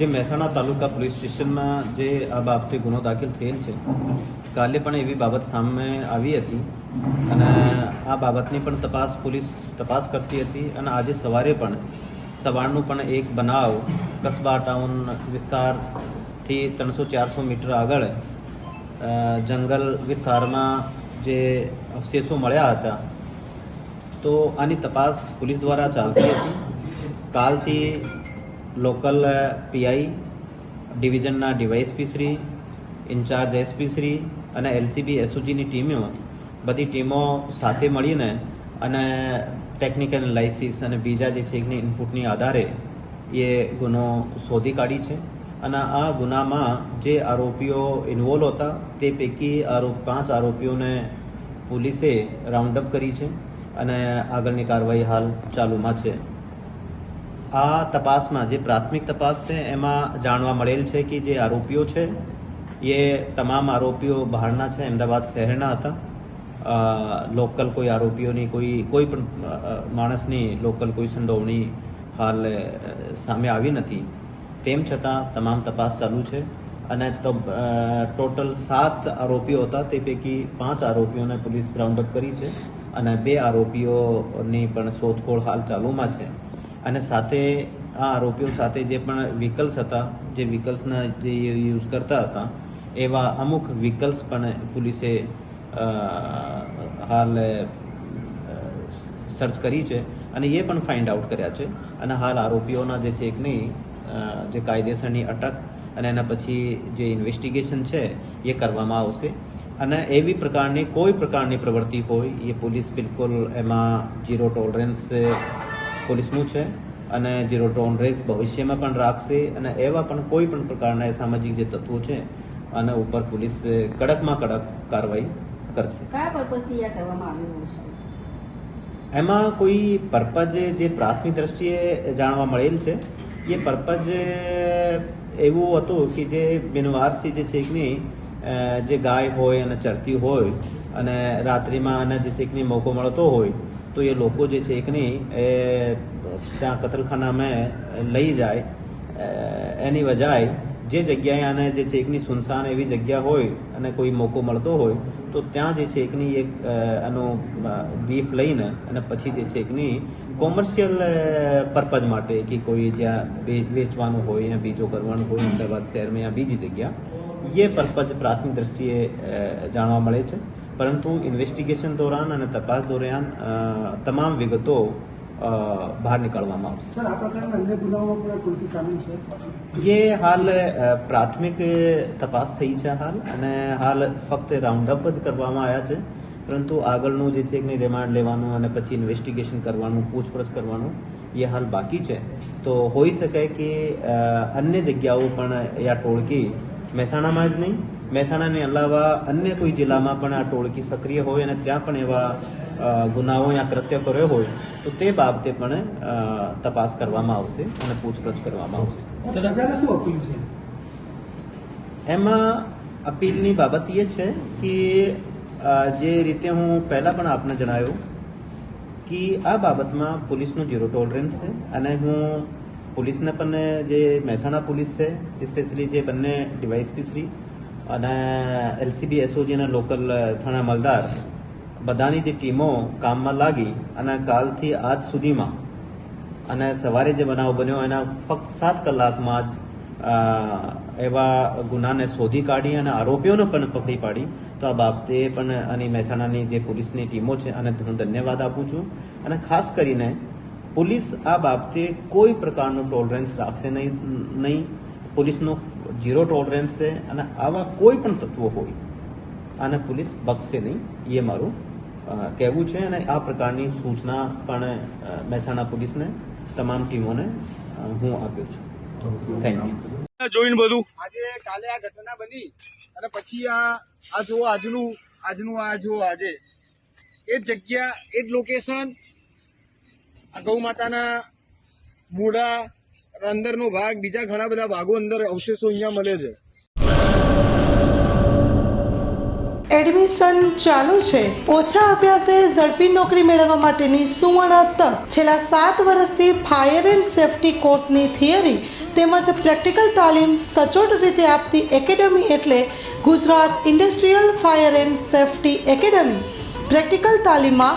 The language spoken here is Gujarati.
જે મહેસાણા તાલુકા પોલીસ સ્ટેશનમાં જે આ બાબતે ગુનો દાખલ થયેલ છે, કાલે પણ એવી બાબત સામે આવી હતી અને આ બાબતની પણ તપાસ પોલીસ તપાસ કરતી હતી અને આજે સવારે પણ સવારનું પણ એક બનાવ કસ્બા ટાઉન વિસ્તારથી ત્રણસો ચારસો મીટર આગળ જંગલ વિસ્તારમાં જે અવશેષો મળ્યા હતા, તો આની તપાસ પોલીસ દ્વારા ચાલતી હતી. કાલથી local PI, ડિવિઝનના DYSP Shri, in-charge SP Shri અને એલસીબી, એસઓજીની ટીમો, બધી ટીમો સાથે મળીને અને ટેકનિકલ એનાલિસિસ અને બીજા જે છે એની ઇનપુટની આધારે એ ગુનો શોધી કાઢી છે. અને આ ગુનામાં જે આરોપીઓ ઇન્વોલ્વ હતા, તે પૈકી આરોપ, પાંચ આરોપીઓને પોલીસે રાઉન્ડ અપ કરી છે અને આગળની કાર્યવાહી હાલ ચાલુમાં છે. આ તપાસમાં જે પ્રાથમિક તપાસ છે, એમાં જાણવા મળેલ છે કે જે આરોપીઓ છે, એ તમામ આરોપીઓ બહારના છે, અમદાવાદ શહેરના હતા. લોકલ કોઈ આરોપીઓની કોઈ કોઈ પણ માણસની લોકલ કોઈ સંડોવણી હાલ સામે આવી નથી. તેમ છતાં તમામ તપાસ ચાલુ છે અને ટોટલ સાત આરોપીઓ હતા. તે પૈકી પાંચ આરોપીઓને પોલીસ રાઉન્ડઅપ કરી છે અને બે આરોપીઓની પણ શોધખોળ હાલ ચાલુમાં છે. અને સાથે આ આરોપીઓ સાથે જે પણ વ્હીકલ્સ હતા, જે વ્હીકલ્સના જે યુઝ કરતા હતા, એવા અમુક વ્હીકલ્સ પણ પોલીસે હાલ સર્ચ કરી છે અને એ પણ ફાઇન્ડ આઉટ કર્યા છે. અને હાલ આરોપીઓના જે છે એક નહીં જે કાયદેસરની અટક અને એના પછી જે ઇન્વેસ્ટિગેશન છે એ કરવામાં આવશે. અને એવી પ્રકારની, કોઈ પ્રકારની પ્રવૃત્તિ હોય, એ પોલીસ બિલકુલ એમાં ઝીરો ટોલરન્સ પોલીસનું છે અને ઝીરો રેસ ભવિષ્યમાં પણ રાખશે અને એવા પણ કોઈ પણ પ્રકારના સામાજિક જે તત્વો છે આના ઉપર પોલીસ કડકમાં કડક કાર્યવાહી કરશે. કયા પર્પઝથી આ કરવામાં આવ્યું છે? એમાં કોઈ પર્પઝ જે પ્રાથમિક દ્રષ્ટિએ જાણવા મળેલ છે એ પર્પઝ એવું હતું કે જે બિનવારસી જે છે કે જે ગાય હોય અને ચરતી હોય અને રાત્રિમાં અને જે છે કે મોકો મળતો હોય તો એ લોકો જે છે એકની એ ત્યાં કતલખાનામાં લઈ જાય એની વજાય જે જગ્યાએ આને જે છે એકની સુનસાન એવી જગ્યા હોય અને કોઈ મોકો મળતો હોય તો ત્યાં જે છે એકની એક આનો બીફ લઈને અને પછી જે છે એકની કોમર્શિયલ પર્પઝ માટે કે કોઈ જ્યાં વેચવાનું હોય યા બીજો કરવાનું હોય અમદાવાદ શહેરમાં યા બીજી જગ્યા એ પર્પઝ પ્રાથમિક દ્રષ્ટિએ જાણવા મળે છે પરંતુ ઇન્વેસ્ટિગેશન દોરાન અને તપાસ દોરિયાન તમામ વિગતો બહાર નીકળવામાં આવશે. સર એ હાલ પ્રાથમિક તપાસ થઈ છે હાલ અને હાલ ફક્ત રાઉન્ડ અપ જ કરવામાં આવ્યા છે. પરંતુ આગળનું જે છે એની રિમાન્ડ લેવાનું અને પછી ઇન્વેસ્ટિગેશન કરવાનું પૂછપરછ કરવાનું એ હાલ બાકી છે. તો હોઈ શકે કે અન્ય જગ્યાઓ પણ યા ટોળકી મહેસાણામાં જ નહીં મહેસાણાની અલાવા અન્ય કોઈ જિલ્લામાં પણ આ ટોળકી સક્રિય હોય અને ત્યાં પણ એવા ગુનાઓ યા કૃત્ય કર્યો હોય તો તે બાબતે પણ તપાસ કરવામાં આવશે અને પૂછપરછ કરવામાં આવશે. એમાં અપીલની બાબત એ છે કે જે રીતે હું પહેલાં પણ આપને જણાવ્યું કે આ બાબતમાં પોલીસનું ઝીરો ટોલરન્સ છે અને હું પોલીસને પણ જે મહેસાણા પોલીસ છે સ્પેશિયલી જે બંને ડીવાયસપી શ્રી અને એલસીબી એસઓજીના લોકલ થાણા મલદાર બધાની જે ટીમો કામમાં લાગી અને કાલથી આજ સુધીમાં અને સવારે જે બનાવ બન્યો એના ફક્ત સાત કલાકમાં જ એવા ગુનાને શોધી કાઢી અને આરોપીઓને પણ પકડી પાડી. તો આ બાબતે પણ આની મહેસાણાની જે પોલીસની ટીમો છે અને હું ધન્યવાદ આપું છું. અને ખાસ કરીને પોલીસ આ બાબતે કોઈ પ્રકારનું ટોલરન્સ રાખશે નહીં નહીં. પોલીસનો ઝીરો ટોલરન્સ છે અને આવા કોઈ પણ તત્વો હોય આને પોલીસ બક્ષશે નહીં. એ મારું કહેવું છે અને આ પ્રકારની સૂચના પણ મહેસાણા પોલીસને તમામ ટીમોને હું આપ્યો છું. થેન્ક યુ જોઈને બધું. આજે કાલે આ ઘટના બની અને પછી આ આ જુઓ આજનું આજનું આ જુઓ આજે. એ જ જગ્યા એ જ લોકેશન આ ગૌ માતાના મૂળા અંદરનો ભાગ બીજા ઘણા બધા ભાગો અંદર અવશેષો અહીંયા મળે છે. એડમિશન ચાલુ છે. ઓછા અભ્યાસે ઝડપી નોકરી મેળવવા માટેની સુવર્ણ તક. છેલ્લા સાત વર્ષથી ફાયર એન્ડ સેફટી કોર્સની થિયરી તેમજ પ્રેક્ટિકલ તાલીમ સચોટ રીતે આપતી એકેડમી એટલે Gujarat industrial fire and safety academy. Practical તાલીમમાં